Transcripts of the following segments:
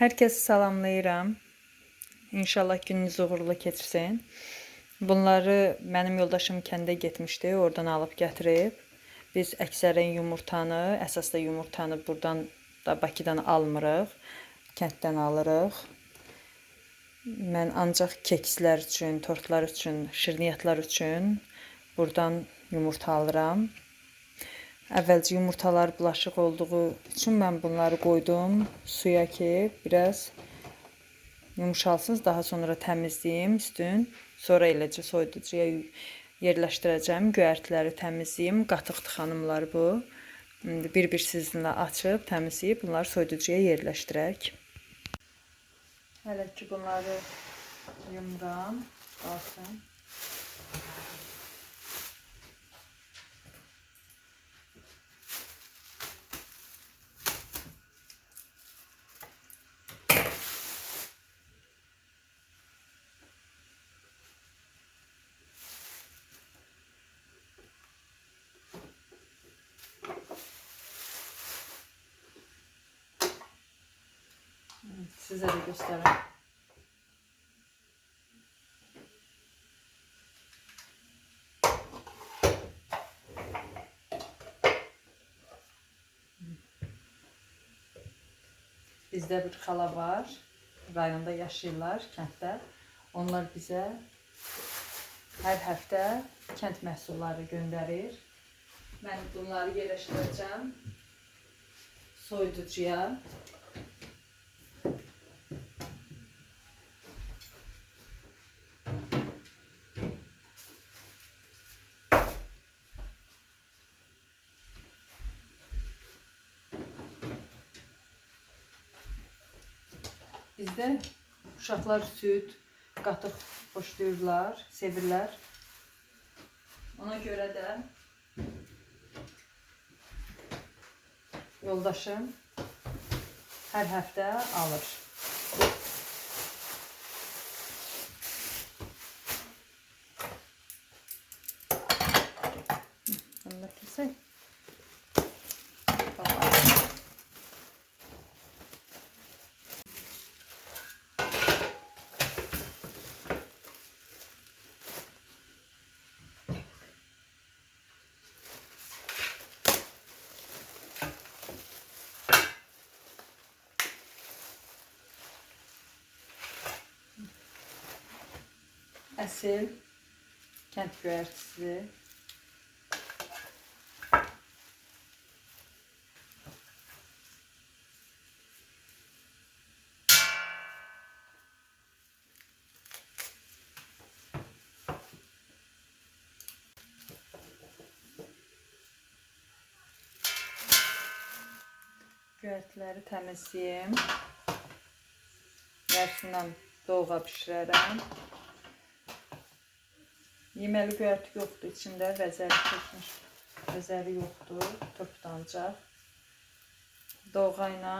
Herkesi salamlayıram. İnşallah gününüz uğurlu keçsin. Bunları mənim yoldaşım kəndə getmişdi, oradan alıb gətirib. Biz əksərən yumurtanı, əsas da yumurtanı buradan da Bakıdan almırıq. Kənddən alırıq. Mən ancaq kekslər üçün, tortlar üçün, şirniyyatlar üçün buradan yumurta alıram. Əvvəlcə yumurtalar bulaşıq olduğu üçün mən bunları qoydum suya ki, biraz yumuşalsın, daha sonra təmizləyim üstün. Sonra eləcə soyuducuya yerləşdirəcəm. Göyərtiləri təmizləyim. Qatıqdır xanımlar bu. İndi bir-bir sizinlə açıb təmizləyib bunları soyuducuya yerləşdirək. Hələ ki bunları yumuram, qalsın. Sizə də göstərəm. Bizdə bir xala var. Rayonda yaşayırlar, kənddə. Onlar bizə hər həftə kənd məhsulları göndərir. Mən bunları yerləşdirəcəm soyuducuya. Bizdə uşaqlar süd, qatıq xoşlayırlar, sevirlər. Ona görə də yoldaşım hər həftə alır. gelsin. Kent güvertesi. Güvertləri təmizləyim. Yarısından doğğa bişirərəm. Yeməli göyərti yoxdur içində, vəzəri çəkmiş. Vəzəri yoxdur, turpda ancaq. Doğğa ilə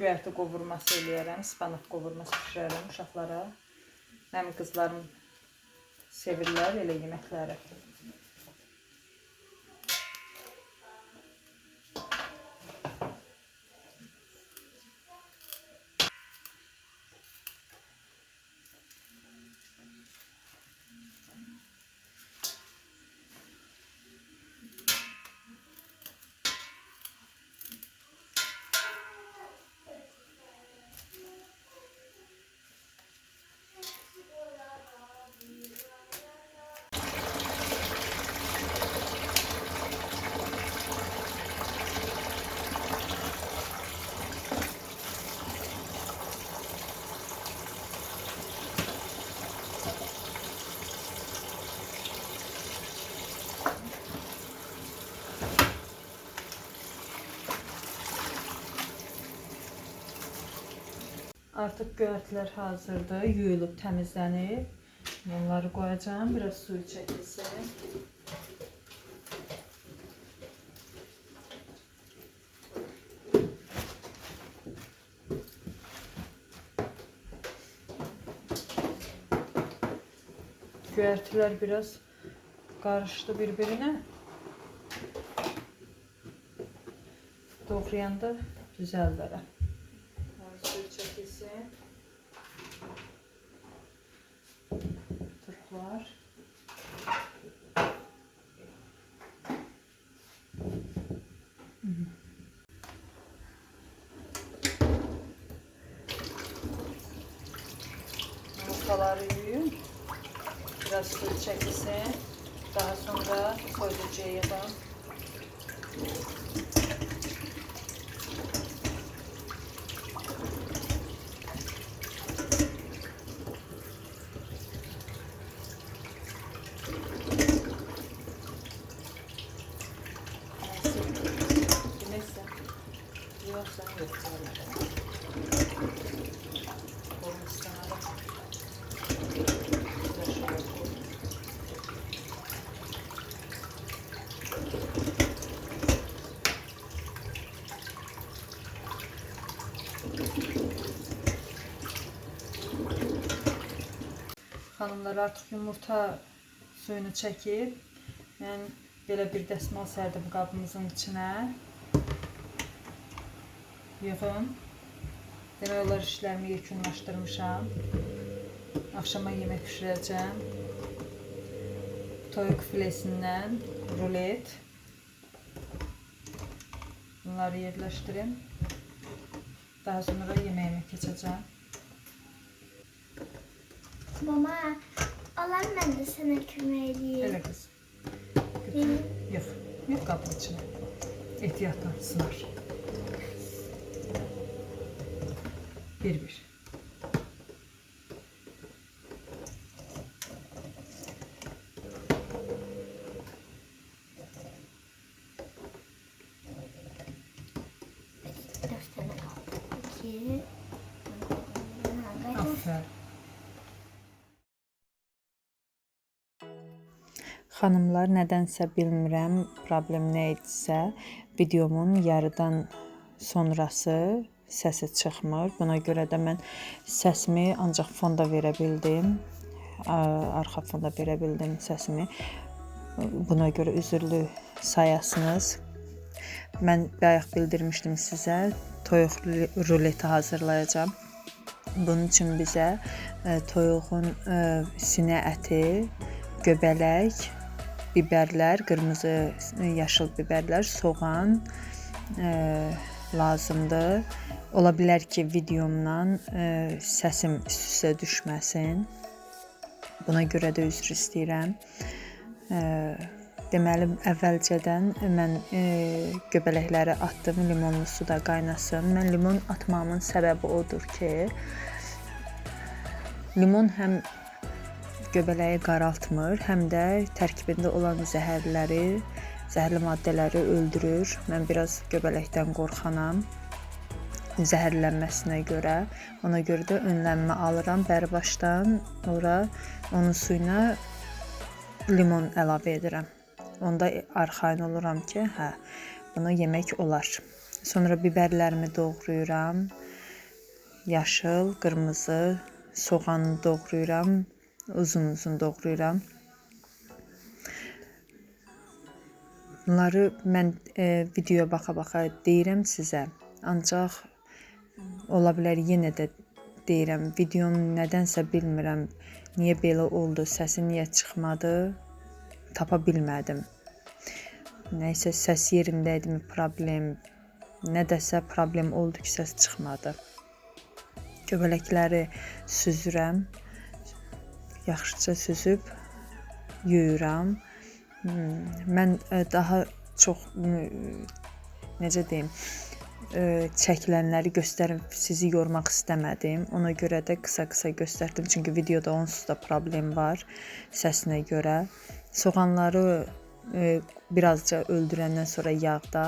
göyərti qovurması eləyərəm, spanaq qovurması bişirərəm uşaqlara. Mənim qızlarım sevirlər elə yeməkləri. Artıq göyərtilər hazırdır, yuyulub, təmizlənib. Bunları qoyacağam, biraz suyu çəkilsin. Göyərtilər biraz qarışdı bir-birinə. Doğrayanda düzəldərəm. var. Yumurtaları yiyeyim. Biraz su çekilse daha sonra soyulacağım. Xanımlar artıq yumurta suyunu çəkib, mən belə bir dəsmal sərdim qabımızın içinə. Yığım. Demək olar işlərimi yekunlaşdırmışam. Axşama yemək bişirəcəm. Toyuq filesindən rulet. Bunları yerləşdirim. Daha sonra yeməyimə keçəcəm. Baba alan ben de sana kümeliyim. Öyle kız. Benim... Yık. Yık kapı içine. İhtiyattan sınar. Bir bir. Dört. İki. Xanımlar, nədənsə bilmirəm, problem nə idisə, videomun yarıdan sonrası səsi çıxmır. Buna görə də mən səsimi ancaq fonda verə bildim. Arxa fonda verə bildim səsimi. Buna görə üzrlü sayasınız. Mən bayaq bildirmişdim sizə, toyuq ruleti hazırlayacağam. Bunun üçün bizə toyuğun sinə əti, göbələk, bibərlər, qırmızı, e, yaşıl bibərlər, soğan e, lazımdır. Ola bilər ki, videomdan e, səsim üst-üstə düşməsin. Buna görə də üzr istəyirəm. E, deməli, əvvəlcədən mən e, göbələkləri atdım, limonlu suda qaynasın. Mən limon atmamın səbəbi odur ki, limon həm göbələyi qaraltmır, həm də tərkibində olan zəhərləri, zəhərli maddələri öldürür. Mən biraz göbələkdən qorxanam zəhərlənməsinə görə. Ona görə də önləmə alıram bərbaşdan. Ora onun suyuna limon əlavə edirəm. Onda arxayın oluram ki, hə, bunu yemək olar. Sonra bibərlərimi doğrayıram. Yaşıl, qırmızı, soğanı doğrayıram. Uzun-uzun doğrayıram. Bunları mən e, videoya baxa-baxa deyirəm sizə. Ancaq ola bilər yenə də deyirəm, videonu nədənsə bilmirəm, niyə belə oldu, səsi niyə çıxmadı, tapa bilmədim. Nəysə səs yerində idimi problem, nədəsə problem oldu ki, səs çıxmadı. Göbələkləri süzürəm. Yaxşıca süzüb yuyuram. Hmm, Mən e, daha çox m, necə deyim, e, çəkilənləri göstərib sizi yormaq istəmədim. Ona görə də qısa-qısa göstərdim. Çünki videoda onsuz da problem var səsinə görə. Soğanları e, birazca öldürəndən sonra yağda,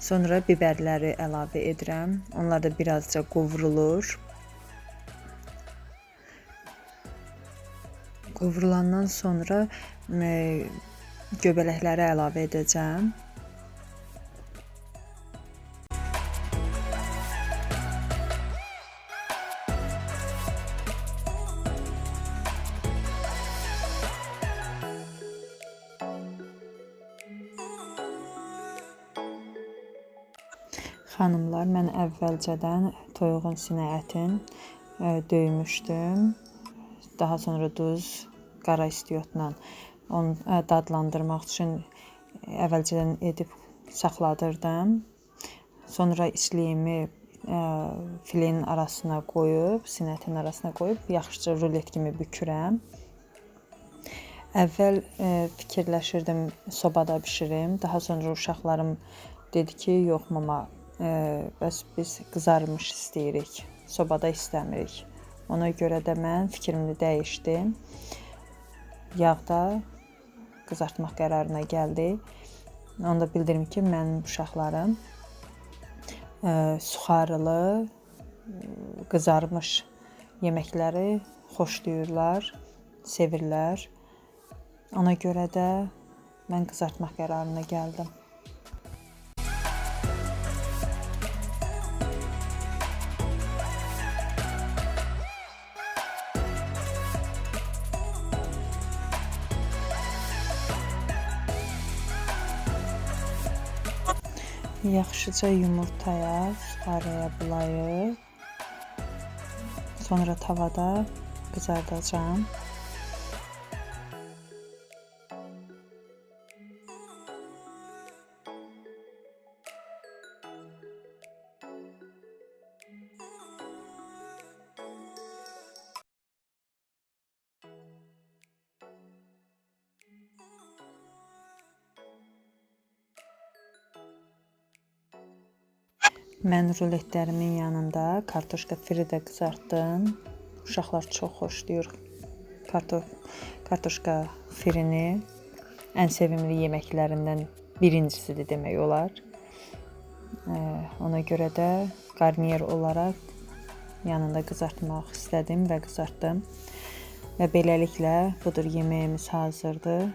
sonra bibərləri əlavə edirəm. Onlar da birazca qovrulur. Qovrulandan sonra e, göbələkləri əlavə edəcəm. Xanımlar, mən əvvəlcədən toyuğun sinə ətin ə, döymüşdüm. Daha sonra duz, qara istiotla onu ə, dadlandırmaq üçün əvvəlcədən edib saxladırdım. Sonra içliyimi ə, filenin arasına qoyub, sinə ətin arasına qoyub yaxşıca rulet kimi bükürəm. Əvvəl ə, fikirləşirdim sobada bişirim. Daha sonra uşaqlarım dedi ki, yox mama, ə, bəs biz qızarmış istəyirik. Sobada istəmirik. Ona görə də mən fikrimi dəyişdim. Yağda qızartmaq qərarına gəldi. Onu da bildirim ki, mənim uşaqlarım ə, suxarılı, ə, qızarmış yeməkləri xoşlayırlar, sevirlər. Ona görə də mən qızartmaq qərarına gəldim. Yaxşıca yumurtaya, suxarıya bulayıb sonra tavada qızardacağam. Mən ruletlərimin yanında kartoşka fri də qızartdım. Uşaqlar çox xoşlayır karto kartoşka frini. Ən sevimli yeməklərindən birincisidir demək olar. Ona görə də qarniyer olaraq yanında qızartmaq istədim və qızartdım. Və beləliklə budur yeməyimiz hazırdır.